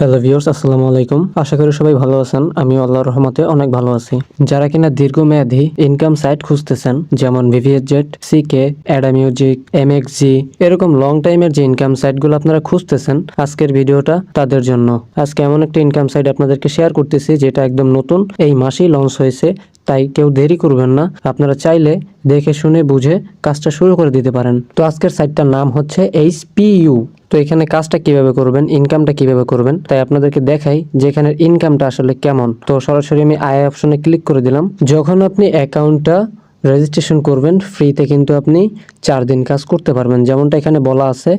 Hello viewers আসসালামু আলাইকুম। আশা করি সবাই ভালো আছেন। আমি আল্লাহর রহমতে অনেক ভালো আছি। যারা কিনা দীর্ঘমেয়াদী ইনকাম সাইট খুঁজতেছেন, যেমন ভিভিএস জেট সিকে অ্যাডা মিউজিক এমএক্সজি এরকম লং টাইমের যে ইনকাম সাইটগুলো আপনারা খুঁজতেছেন, আজকের ভিডিওটা তাদের জন্য। আজকে এমন একটা ইনকাম সাইট আপনাদেরকে শেয়ার করতেছি, যেটা একদম নতুন, এই মাসেই লঞ্চ হয়েছে, তাই কেউ দেরি করবেন না। আপনারা চাইলে দেখে শুনে বুঝে কাজটা শুরু করে দিতে পারেন। তো আজকের সাইটটার নাম হচ্ছে এইচ পিইউ তো এখানে কাজটা কীভাবে করবেন ইনকামটা কীভাবে করবেন, তাই আপনাদেরকে দেখাই যে এখানে ইনকামটা আসলে কেমন। তো সরাসরি আমি আয় অপশনে ক্লিক করে দিলাম। যখন আপনি অ্যাকাউন্টটা রেজিস্ট্রেশন করবেন ফ্রিতে কিন্তু আপনি চার দিন কাজ করতে পারবেন। যেমনটা এখানে বলা আছে,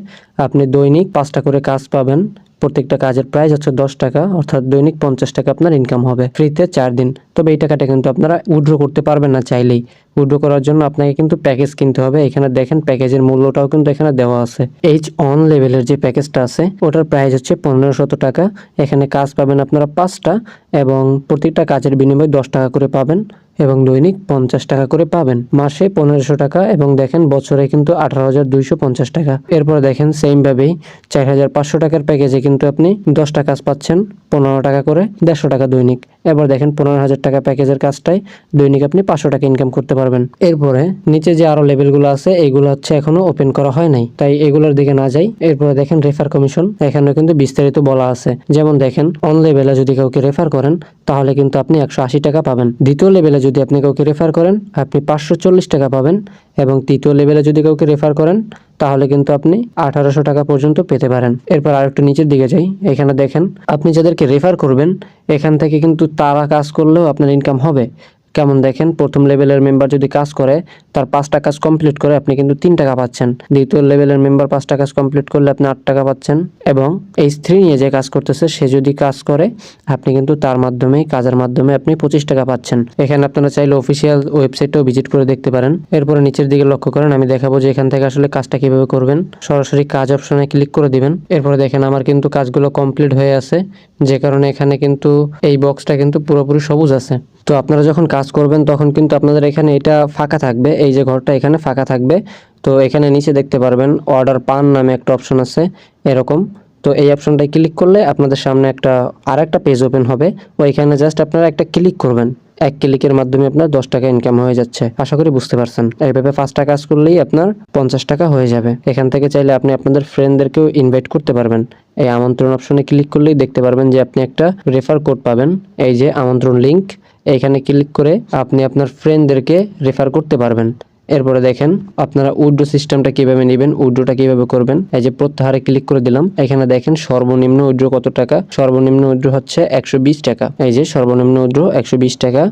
আপনি দৈনিক পাঁচটা করে কাজ পাবেন প্রত্যেকটা কাজের প্রাইস হচ্ছে দশ টাকা, অর্থাৎ দৈনিক পঞ্চাশ টাকা আপনার ইনকাম হবে। ফ্রিতে চার দিন। তবে এই টাকাটা কিন্তু আপনারা উইড্রো করতে পারবেন না চাইলেই। উইড্রো করার জন্য আপনাকে কিন্তু প্যাকেজ কিনতে হবে। এখানে দেখেন প্যাকেজের মূল্যটাও কিন্তু এখানে দেওয়া আছে। এইচ অন লেভেলের যে প্যাকেজটা আছে, ওটার প্রাইস হচ্ছে পনেরোশত টাকা। এখানে কাজ পাবেন আপনারা পাঁচটা এবং প্রত্যেকটা কাজের বিনিময়ে দশ টাকা করে পাবেন এবং দৈনিক পঞ্চাশ টাকা করে পাবেন। মাসে পনেরোশো টাকা এবং দেখেন বছরে কিন্তু আঠারো হাজার দুইশো পঞ্চাশ টাকা। এরপর দেখেন সেম ভাবেই চার হাজার পাঁচশো টাকার প্যাকেজে কিন্তু আপনি দশটা কাজ পাচ্ছেন, পনেরো টাকা করে দেড়শো টাকা দৈনিক। এবার দেখেন পনেরো হাজার টাকা প্যাকেজের কাজটাই দৈনিক আপনি পাঁচশো টাকা ইনকাম করতে পারবেন। এরপরে নিচে যে আরও লেভেলগুলো আছে এইগুলো হচ্ছে এখনও ওপেন করা হয় নাই। তাই এগুলোর দিকে না যাই। এরপরে দেখেন রেফার কমিশন এখানে কিন্তু বিস্তারিত বলা আছে। যেমন দেখেন অন লেভেলে যদি কাউকে রেফার করেন, তাহলে কিন্তু আপনি একশো আশি টাকা পাবেন। দ্বিতীয় লেভেলে যদি আপনি কাউকে রেফার করেন, আপনি পাঁচশো চল্লিশ টাকা পাবেন। এবং তৃতীয় লেভেলে যদি কাউকে রেফার করেন, তাহলে কিন্তু আপনি আঠারোশো টাকা পর্যন্ত পেতে পারেন। এরপর আরেকটু নিচের দিকে যাই। এখানে দেখেন, আপনি যাদেরকে রেফার করবেন, এখান থেকে কিন্তু তারা কাজ করলেও আপনার ইনকাম হবে। কেমন দেখেন? প্রথম লেভেলের মেম্বার যদি কাজ করে, তার পাঁচটা কাজ কমপ্লিট করে আপনি কিন্তু তিন টাকা পাচ্ছেন। দ্বিতীয় লেভেলের মেম্বার পাঁচটা কাজ কমপ্লিট করলে আপনি আট টাকা পাচ্ছেন এবং এই স্ত্রী নিয়ে যে কাজ করতেছে, সে যদি কাজ করে, আপনি কিন্তু তার মাধ্যমেই কাজের মাধ্যমে আপনি পঁচিশ টাকা পাচ্ছেন। এখানে আপনারা চাইলে অফিসিয়াল ওয়েবসাইটটাও ভিজিট করে দেখতে পারেন। এরপরে নিচের দিকে লক্ষ্য করেন, আমি দেখাবো যে এখান থেকে আসলে কাজটা কীভাবে করবেন। সরাসরি কাজ অপশনে ক্লিক করে দিবেন। এরপরে দেখেন, আমার কিন্তু কাজগুলো কমপ্লিট হয়ে আছে। যে কারণে এখানে কিন্তু এই বক্সটা কিন্তু পুরোপুরি সবুজ আছে। তো আপনারা যখন কাজ করবেন, তখন কিন্তু আপনাদের এখানে এটা ফাঁকা থাকবে, এই যে ঘরটা এখানে ফাঁকা থাকবে। তো এখানে নিচে দেখতে পারবেন অর্ডার পান নামে একটা অপশন আছে, এরকম। তো এই অপশনটায় ক্লিক করলে আপনাদের সামনে একটা আর একটা পেজ ওপেন হবে। ওইখানে জাস্ট আপনারা একটা ক্লিক করবেন। এক ক্লিকের মাধ্যমে আপনার দশ টাকা ইনকাম হয়ে যাচ্ছে। আশা করি বুঝতে পারছেন। এইভাবে পাঁচটা কাজ করলেই আপনার পঞ্চাশ টাকা হয়ে যাবে। এখান থেকে চাইলে আপনি আপনাদের ফ্রেন্ডদেরকেও ইনভাইট করতে পারবেন। এই আমন্ত্রণ অপশনে ক্লিক করলেই দেখতে পারবেন যে আপনি একটা রেফার কোড পাবেন। এই যে আমন্ত্রণ লিংক এইখানে ক্লিক করে আপনি আপনার ফ্রেন্ডদেরকে রেফার করতে পারবেন। এরপরে দেখেন আপনারা উইড্রো সিস্টেমটা কীভাবে নেবেন উইড্রোটা কীভাবে করবেন। এই যে প্রত্যাহারে ক্লিক করে দিলাম। এখানে দেখেন সর্বনিম্ন উইড্রো কত টাকা? সর্বনিম্ন উইড্রো হচ্ছে একশো বিশ টাকা। এই যে সর্বনিম্ন উইড্রো একশো বিশ টাকা,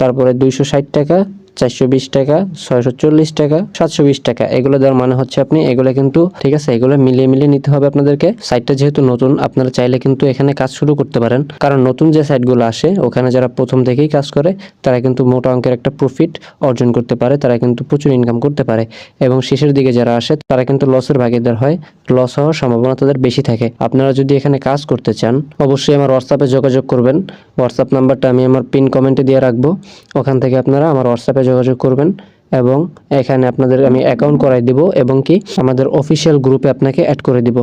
তারপরে দুইশো ষাট টাকা চারশো বিশ টাকা, ছয়শো চল্লিশ টাকা, সাতশো বিশ টাকা। এগুলো দেওয়ার মানে হচ্ছে আপনি এগুলো কিন্তু, ঠিক আছে, এগুলো মিলিয়ে মিলিয়ে নিতে হবে আপনাদেরকে। সাইটটা যেহেতু নতুন, আপনারা চাইলে কিন্তু এখানে কাজ শুরু করতে পারেন। কারণ নতুন যে সাইটগুলো আসে, ওখানে যারা প্রথম থেকেই কাজ করে, তারা কিন্তু মোটা অঙ্কের একটা প্রফিট অর্জন করতে পারে, তারা কিন্তু প্রচুর ইনকাম করতে পারে। এবং শেষের দিকে যারা আসে, তারা কিন্তু লসের ভাগিদার হয় লস হওয়ার সম্ভাবনা তাদের বেশি থাকে। আপনারা যদি এখানে কাজ করতে চান, অবশ্যই আমার হোয়াটসঅ্যাপে যোগাযোগ করবেন। হোয়াটসঅ্যাপ নাম্বারটা আমি আমার পিন কমেন্টে দিয়ে রাখব। ওখান থেকে আপনারা আমার হোয়াটসঅ্যাপে যোগাযোগ করবেন এবং এখানে আপনাদের আমি অ্যাকাউন্ট করাই দিব এবং কি আমাদের অফিসিয়াল গ্রুপে আপনাকে অ্যাড করে দিব।